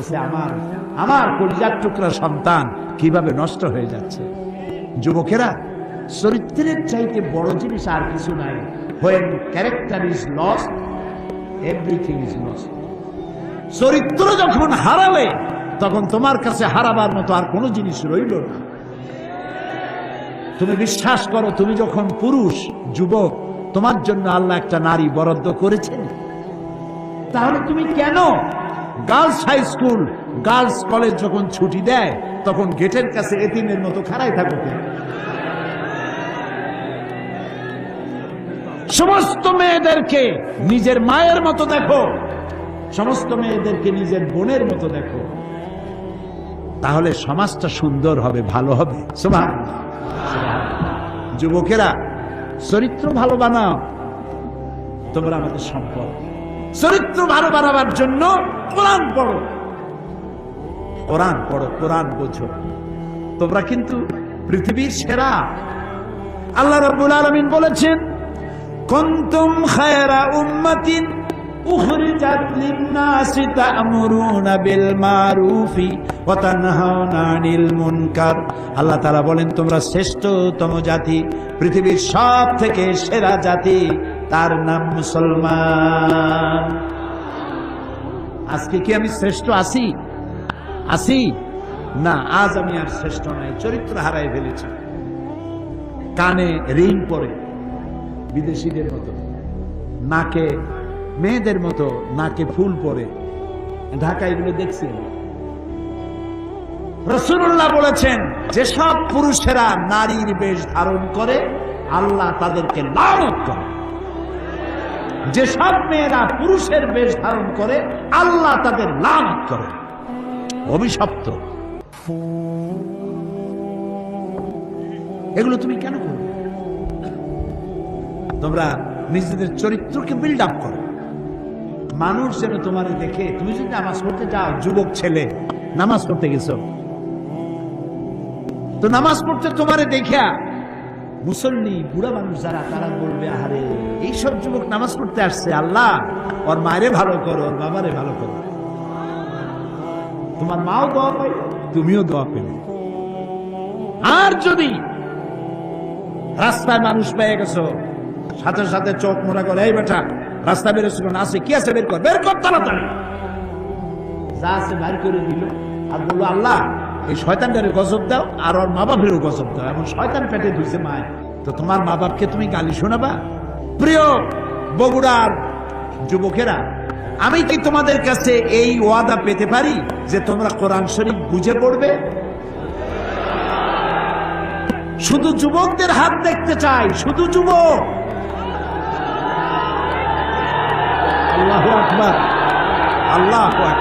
করতেছে আমার আমার কলিজার টুকরা সন্তান কীভাবে নষ্ট হয়ে যাচ্ছে? যুবকেরা, চরিত্রের চাইতে বড় জিনিস আর কিছু নাই। When character is loss everything is loss চরিত্র যখন হারাবে, তখন তোমার কাছে হারাবার মতো আর কোনো জিনিস রইল না। তুমি বিশ্বাস করো, তুমি যখন পুরুষ, যুবক, তোমার জন্য আল্লাহ একটা নারী বরাদ্দ করেছেন। তাহলে তুমি কেন girls high school, girls college যখন ছুটি দেয়, তখন গেটের কাছে এতিমের মতো খাড়াই থাকো সমস্ত মেয়েদেরকে নিজের মায়ের মতো দেখো। সমস্ত মেয়েদেরকে নিজের বোনের মতো দেখো। তাহলে সমাজটা সুন্দর হবে, ভালো হবে। যুবকেরা, চরিত্র ভালো বানাও। তোমরা আমাদের সম্পদ। চরিত্র ভালো বানাবার জন্য কোরআন পড়ো। কোরআন পড়ো, কোরআন বোঝো। তোমরা কিন্তু পৃথিবীর সেরা। আল্লাহ রাব্বুল আলামিন বলেছেন, কুনতুম খায়রা উম্মাতিন আল্লাহ তাআলা বলেন, তোমরা শ্রেষ্ঠতম জাতি, পৃথিবীর সব থেকে সেরা জাতি। তার নাম মুসলমান। আজকে কি আমি শ্রেষ্ঠ আছি? আছি? না, আজ আমি আর শ্রেষ্ঠ নাই চরিত্র হারাই ফেলেছি। কানে রিং পরে বিদেশিদের মতো, নাকে মেয়েদের মতো, নাকে ফুল পরে। ঢাকা এগুলো দেখছি রসুল্লাহ বলেছেন, যেসব পুরুষেরা নারীর বেশ ধারণ করে, আল্লাহ তাদেরকে করে যেসব মেয়েরা পুরুষের বেশ ধারণ করে, আল্লাহ তাদের লানত করে। অভিশপ্ত। এগুলো তুমি কেন করবে? তোমরা নিজেদের চরিত্রকে বিল্ড আপ করো। মানুষ যেন তোমার দেখে, তুমি যদি নামাজ পড়তে যাও, যুবক ছেলে, নামাজ পড়তে গেছো। তো নামাজ পড়তে তোমারে দেখা মুসল্লি, বুড়া মানুষ যারা, তারা বলবে আরে এইসব যুবক নামাজ পড়তে আসছে, আল্লাহ, ওর মায়েরে ভালো করো, ওর বাবারে ভালো করো। তোমার মাও দোয়া পাই তুমিও দোয়া পেলে। আর যদি রাস্তায় মানুষ পেয়ে গেছো, সাথে সাথে চোখ মোড়া করে, এই বেটা রাস্তা বেরোছিল না আছে, কি আছে? বের কর বের কর, তাড়াতাড়ি। যা আছে, বাইর করে দিল। আর বলল, আল্লাহ এই শয়তানটারে গজব দাও, আর ওর মা বাপেরও গজব দাও। এখন শয়তান পেটে ধুইছে মায় তো তোমার মা বাপকে তুমি গালি শোনাবা? প্রিয় বগুড়ার যুবকেরা, আমি কি তোমাদের কাছে এই ওয়াদা পেতে পারি যে তোমরা কোরআন শরীফ বুঝে পড়বে? শুধু যুবকদের হাত দেখতে চাই, শুধু যুবক! আল্লাহ আকবার আল্লাহ আকবার।